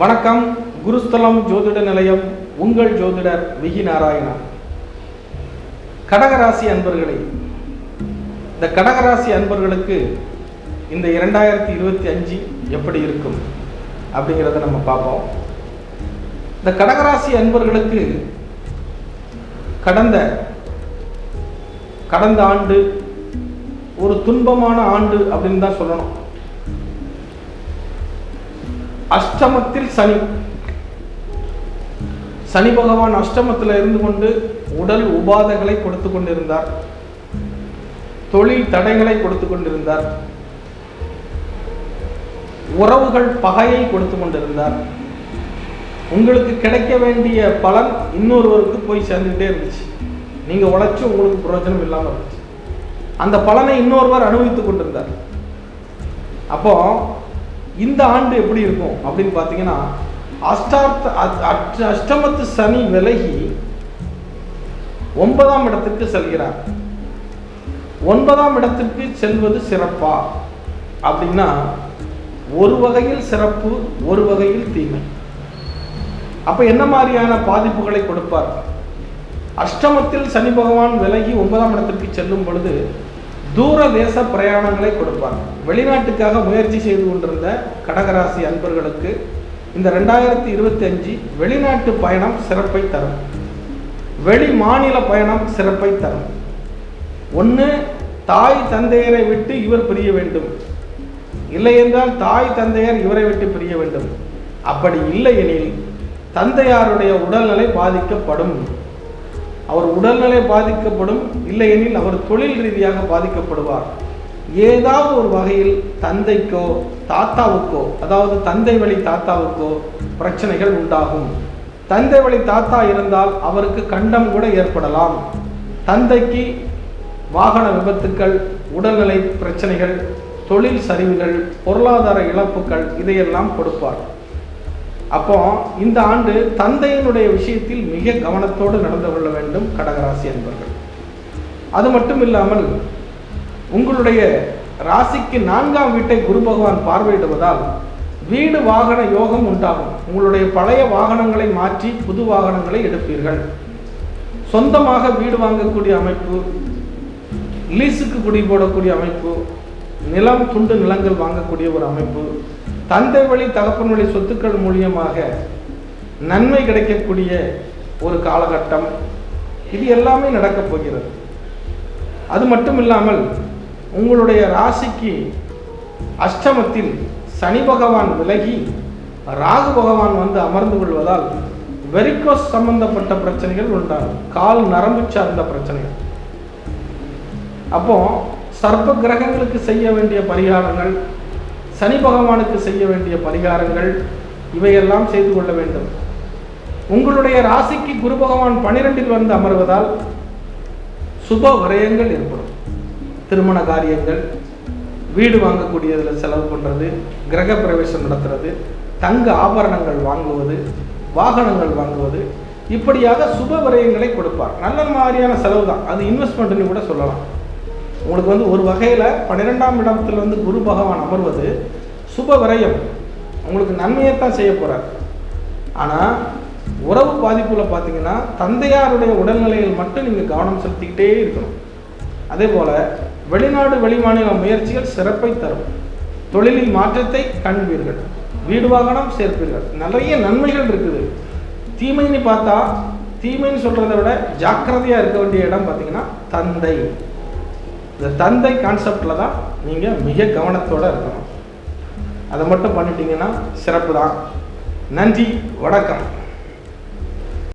வணக்கம் குருஸ்தலம் ஜோதிட நிலையம் உங்கள் ஜோதிடர் விகி நாராயணா கடகராசி அன்பர்களே இந்த கடகராசி அன்பர்களுக்கு இந்த இரண்டாயிரத்தி இருபத்தி அஞ்சு எப்படி இருக்கும் அப்படிங்கிறத நம்ம பார்ப்போம். இந்த கடகராசி அன்பர்களுக்கு கடந்த கடந்த ஆண்டு ஒரு துன்பமான ஆண்டு அப்படின்னு தான் சொல்லணும். அஷ்டமத்தில் சனி. சனி பகவான் அஷ்டமத்தில் இருந்து கொண்டு உடல் உபாதைகளை கொடுத்து கொண்டிருந்தார். தொழில் தடைகளை கொடுத்து கொண்டிருந்தார். உறவுகள் பகையை கொடுத்து கொண்டிருந்தார். உங்களுக்கு கிடைக்க வேண்டிய பலன் இன்னொருவருக்கு போய் சேர்ந்துகிட்டே இருந்துச்சு. நீங்கள் உழைச்சி உங்களுக்கு பிரயோஜனம் இல்லாமல் இருந்துச்சு. அந்த பலனை இன்னொருவர் அனுபவித்துக் கொண்டிருந்தார். அப்போ இந்த ஆண்டு எப்படி இருக்கும் அப்படின்னு பார்த்தீங்கன்னா அஷ்டார்த்த அஷ்டமத்து சனி விலகி ஒன்பதாம் இடத்திற்கு செல்கிறார். ஒன்பதாம் இடத்திற்கு செல்வது சிறப்பா? அப்படின்னா ஒரு வகையில் சிறப்பு ஒரு வகையில் தீமை. அப்ப என்ன மாதிரியான பாதிப்புகளை கொடுப்பார்? அஷ்டமத்தில் சனி பகவான் விலகி ஒன்பதாம் இடத்திற்கு செல்லும் பொழுது தூர தேச பிரயாணங்களை கொடுப்பார் வெளிநாட்டுக்காக முயற்சி செய்து கொண்டிருந்த கடகராசி அன்பர்களுக்கு இந்த ரெண்டாயிரத்தி இருபத்தி அஞ்சு வெளிநாட்டு பயணம் சிறப்பை தரும். வெளி மாநில பயணம் சிறப்பை தரும். ஒன்று தாய் தந்தையரை விட்டு இவர் பிரிய வேண்டும். இல்லை என்றால் தாய் தந்தையர் இவரை விட்டு பிரிய வேண்டும். அப்படி இல்லை எனில் தந்தையாருடைய உடல்நிலை பாதிக்கப்படும். அவர் உடல்நிலை பாதிக்கப்படும் இல்லையெனில் அவர் தொழில் ரீதியாக பாதிக்கப்படுவார். ஏதாவது ஒரு வகையில் தந்தைக்கோ தாத்தாவுக்கோ அதாவது தந்தை வழி தாத்தாவுக்கோ பிரச்சனைகள் உண்டாகும். தந்தை வழி தாத்தா இருந்தால் அவருக்கு கண்டம் கூட ஏற்படலாம். தந்தைக்கு வாகன விபத்துக்கள் உடல்நிலை பிரச்சனைகள் தொழில் சரிவுகள் பொருளாதார இழப்புகள் இதையெல்லாம் கொடுப்பார். அப்போ இந்த ஆண்டு தந்தையினுடைய விஷயத்தில் மிக கவனத்தோடு நடந்து கொள்ள வேண்டும் கடகராசி என்பர்கள் அது மட்டும் இல்லாமல் உங்களுடைய ராசிக்கு நான்காம் வீட்டை குரு பகவான் பார்வையிடுவதால் வீடு வாகன யோகம் உண்டாகும். உங்களுடைய பழைய வாகனங்களை மாற்றி புது வாகனங்களை எடுப்பீர்கள். சொந்தமாக வீடு வாங்கக்கூடிய அமைப்பு லீஸுக்கு குடி போடக்கூடிய அமைப்பு நிலம் துண்டு நிலங்கள் வாங்கக்கூடிய ஒரு அமைப்பு தந்தை வழி தகப்பன் வழி சொத்துக்கள் மூலியமாக நன்மை கிடைக்கக்கூடிய ஒரு காலகட்டம் இது எல்லாமே நடக்கப் போகிறது. அது மட்டும் இல்லாமல் உங்களுடைய ராசிக்கு அஷ்டமத்தில் சனி பகவான் விலகி ராகு பகவான் வந்து அமர்ந்து கொள்வதால் வெரிகோஸ் சம்பந்தப்பட்ட பிரச்சனைகள் உண்டாகும். கால் நரம்பு சார்ந்த பிரச்சனைகள். அப்போ சர்ப்ப கிரகங்களுக்கு செய்ய வேண்டிய பரிகாரங்கள் சனி பகவானுக்கு செய்ய வேண்டிய பரிகாரங்கள் இவையெல்லாம் செய்து கொள்ள வேண்டும். உங்களுடைய ராசிக்கு குரு பகவான் பனிரெண்டில் வந்து அமர்வதால் சுப விரயங்கள் ஏற்படும். திருமண காரியங்கள் வீடு வாங்கக்கூடியதில் செலவு பண்ணுறது கிரக பிரவேசம் நடத்துறது தங்க ஆபரணங்கள் வாங்குவது வாகனங்கள் வாங்குவது இப்படியாக சுப விரயங்களை கொடுப்பார். நல்ல மாதிரியான செலவு தான் அது இன்வெஸ்ட்மெண்ட்னு கூட சொல்லலாம். உங்களுக்கு வந்து ஒரு வகையில் பன்னிரெண்டாம் இடத்துல வந்து குரு பகவான் அமர்வது சுப விரயம். உங்களுக்கு நன்மையைத்தான் செய்ய போகிறார் ஆனால் உறவு பாதிப்பில் பார்த்தீங்கன்னா தந்தையாருடைய உடல்நிலையில் மட்டும் நீங்கள் கவனம் செலுத்திக்கிட்டே இருக்கணும். அதே போல் வெளிநாடு வெளிமாநில முயற்சிகள் சிறப்பை தரும். தொழிலில் மாற்றத்தை காண்பீர்கள். வீடு வாகனம் சேர்ப்பீர்கள். நிறைய நன்மைகள் இருக்குது. தீமைன்னு பார்த்தா தீமைன்னு சொல்கிறத விட ஜாக்கிரதையாக இருக்க வேண்டிய இடம் பார்த்தீங்கன்னா தந்தை. இந்த தந்தை கான்செப்டில் தான் நீங்கள் மிக கவனத்தோடு இருக்கணும். அதை மட்டும் பண்ணிட்டீங்கன்னா சிறப்பு தான் நன்றி வணக்கம்.